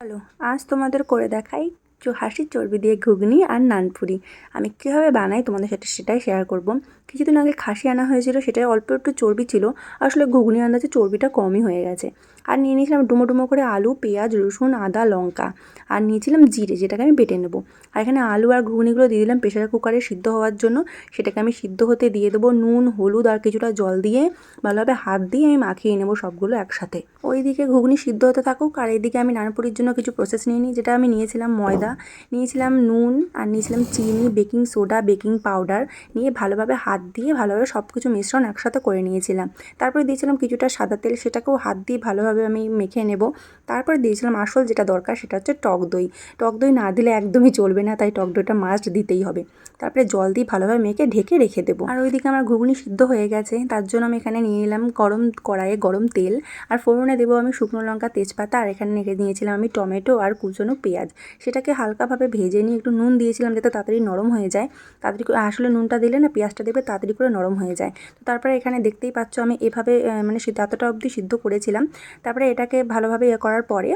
চলো আজ তোমাদের করে দেখাই। হাসির চর্বি দিয়ে ঘুগনি আর নানপুরি। আমি কীভাবে বানাই তোমাদের সাথে সেটাই শেয়ার করব। কিছুদিন আগে খাসি আনা হয়েছিল সেটাই অল্প একটু চর্বি ছিল। আসলে ঘুগনি আন্দাজে চর্বিটা কমই হয়ে গেছে। আর নিয়ে নিয়েছিলাম ডুমো ডুমো করে আলু, পেঁয়াজ, রসুন, আদা, লঙ্কা। আর নিয়েছিলাম জিরে, যেটাকে আমি বেটে নেব। আর এখানে আলু আর ঘুগনিগুলো দিয়ে দিলাম প্রেশার কুকারে সিদ্ধ হওয়ার জন্য। সেটাকে আমি সিদ্ধ হতে দিয়ে দেবো নুন, হলুদ আর কিছুটা জল দিয়ে। ভালোভাবে হাত দিয়ে আমি মাখিয়ে নেব সবগুলো একসাথে। ওইদিকে ঘুগনি সিদ্ধ হতে থাকুক, আর এইদিকে আমি নানপুরির জন্য কিছু প্রসেস নিয়ে নিই। যেটা আমি নিয়েছিলাম ময়দা নিয়েছিলাম নুন আর নিয়েছিলাম চিনি, বেকিং সোডা, বেকিং পাউডার নিয়ে ভালোভাবে হাত দিয়ে ভালোভাবে সব কিছু মিশ্রণ একসাথে করে নিয়েছিলাম। তারপরে দিয়েছিলাম কিছুটা সাদা তেল, সেটাকেও হাত দিয়ে ভালোভাবে আমি মেখে নেব। তারপরে দিয়েছিলাম আসল যেটা দরকার সেটা হচ্ছে টক দই। টক দই না দিলে একদমই চলবে না, তাই টক দইটা মাস্ট দিতেই হবে। তারপরে জল দিয়ে ভালোভাবে মেখে ঢেকে রেখে দেবো। আর ওইদিকে আমার ঘুগনি সিদ্ধ হয়ে গেছে, তার জন্য আমি এখানে নিয়ে এলাম গরম কড়াইয়ে গরম তেল। আর ফোড়নে দেবো আমি শুকনো লঙ্কা, তেজপাতা, আর এখানে নিয়েছিলাম আমি টমেটো আর কুচনো পেঁয়াজ। সেটাকে হালকাভাবে ভেজে নিয়ে একটু নুন দিয়েছিলাম যাতে তাড়াতাড়ি নরম হয়ে যায়। তাড়াতাড়ি করে আসলে নুনটা দিলে না পেঁয়াজটা দেবে, তাড়াতাড়ি করে নরম হয়ে যায়। তো তারপরে এখানে দেখতেই পাচ্ছ আমি এভাবে মানে এতটা অবধি সিদ্ধ করেছিলাম। তারপরে এটাকে ভালোভাবে ইয়ে করার পরে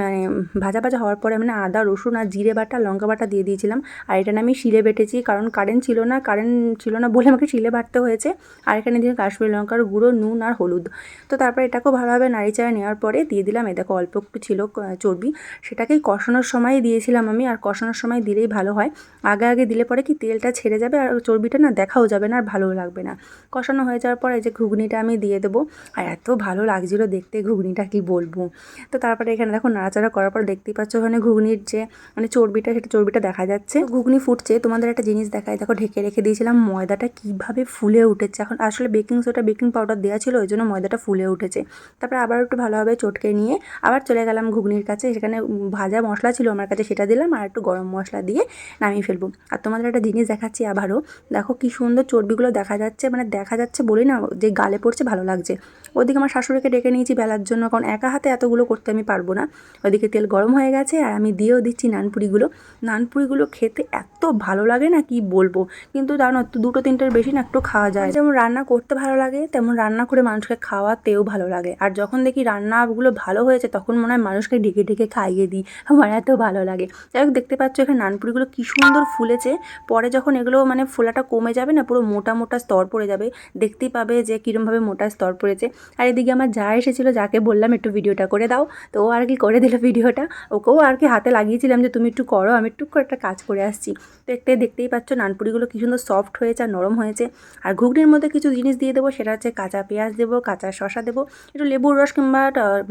মানে ভাজা ভাজা হওয়ার পরে মানে আদা, রসুন আর জিরে বাটা, লঙ্কা বাটা দিয়ে দিয়েছিলাম। আর এটা আমি শিলে বেটেছি, কারণ কারেন্ট ছিল না কারেন্ট ছিল না বলে আমাকে শিলে বাটতে হয়েছে। আর এখানে দিয়ে কাশ্মীরি লঙ্কার গুঁড়ো, নুন আর হলুদ। তো তারপরে এটাকেও ভালোভাবে নাড়িচাড়া নেওয়ার পরে দিয়ে দিলাম, এ দেখো অল্প একটু ছিল চর্বি। সেটাকেই কষানোর সময় দিয়েছিলাম আমি, আর কষানোর সময় দিলেই ভালো হয়। আগে আগে দিলে পরে কি তেলটা ছেড়ে যাবে আর চর্বিটা না দেখাও যাবে না আর ভালোও লাগবে না। কষানো হয়ে যাওয়ার পরে যে ঘুগনিটা আমি দিয়ে দেবো। আর এত ভালো লাগছিল দেখতে ঘুগনিটা, কি বলব? তো তারপরে এখানে দেখো নাড়াচাড়া করার পর দেখতেই পাচ্ছ ওখানে ঘুগনির যে মানে চর্বিটা, সেটা চর্বিটা দেখা যাচ্ছে। ঘুগনি ফুটছে, তোমাদের একটা জিনিস দেখায় দেখো ঢেকে রেখে দিয়েছিলাম, ময়দাটা কীভাবে ফুলে উঠেছে। এখন আসলে বেকিং সোডা, বেকিং পাউডার দেওয়া ছিল, ওই জন্য ময়দাটা ফুলে উঠেছে। তারপরে আবার একটু ভালোভাবে চটকে নিয়ে আবার চলে গেলাম ঘুগনির কাছে। সেখানে ভাজা মশলা ছিল আমার কাছে, সেটা দিলাম আর একটু গরম মশলা দিয়ে নামিয়ে ফেলব। আর তোমাদের একটা জিনিস দেখাচ্ছি আবারও। দেখো কি সুন্দর চর্বিগুলো দেখা যাচ্ছে মানে দেখা যাচ্ছে বলি না যে গালে পড়ছে, ভালো লাগছে। ওদিকে আমার শাশুড়িকে ডেকে নিয়েছি বেলার জন্য, কারণ একা হাতে এতগুলো করতে আমি পারব না। ওদিকে তেল গরম হয়ে গেছে আর আমি দিয়েও দিচ্ছি নানপুরিগুলো। নানপুরিগুলো খেতে এত ভালো লাগে না, কি বলব? কিন্তু জানো দুটো তিনটের বেশি না একটু খাওয়া যায়। যেমন রান্না করতে ভালো লাগে, তেমন রান্না করে মানুষকে খাওয়াতেও ভালো লাগে। আর যখন দেখি রান্নাগুলো ভালো হয়েছে, তখন মনে হয় মানুষকে ডেকে ডেকে খাইয়ে দিই। আমার এত ভালো লাগে। যাই হোক, দেখতে পাচ্ছ এখানে নানপুরিগুলো কী সুন্দর ফুলেছে। পরে যখন এগুলো মানে ফোলাটা কমে যাবে না, পুরো মোটা মোটা স্তর পড়ে যাবে। দেখতেই পাবে যে কীরমভাবে মোটা স্তর পড়েছে। আর এদিকে আমার যা এসেছিল, যাকে বললাম একটু ভিডিওটা করে দাও। তো ও আর কি করে দিল ভিডিওটা। ওকেও আর কি হাতে লাগিয়েছিলাম যে, তুমি একটু করো, আমি একটু করে একটা কাজ করে আসছি। তো দেখতে, দেখতেই পাচ্ছ নানপুরিগুলো কী সুন্দর সফট হয়েছে আর নরম হয়েছে। আর ঘুগনির মধ্যে কিছু জিনিস দিয়ে দেবো, সেটা হচ্ছে কাঁচা পেঁয়াজ দেবো, কাঁচা শশা দেবো, একটু লেবুর রস কিংবা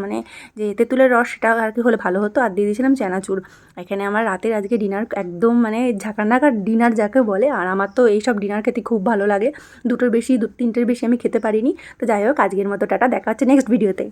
মানে যে তেঁতুলের রস, সেটা আর কি হলে ভালো হতো। আর দিয়ে দিয়েছিলাম চানাচুর। এখানে আমার রাতের আজকে ডিনার একদম মানে ঝাঁকানাকার ডিনার যাকে বলে, আর আমার তো এইসব ডিনার খেতে খুব ভালো লাগে। দুটোর বেশি দু তিনটের বেশি আমি খেতে পারিনি। তো যাই হোক, আজকের মতো টাটা, দেখা হচ্ছে নেক্সট ভিডিওতে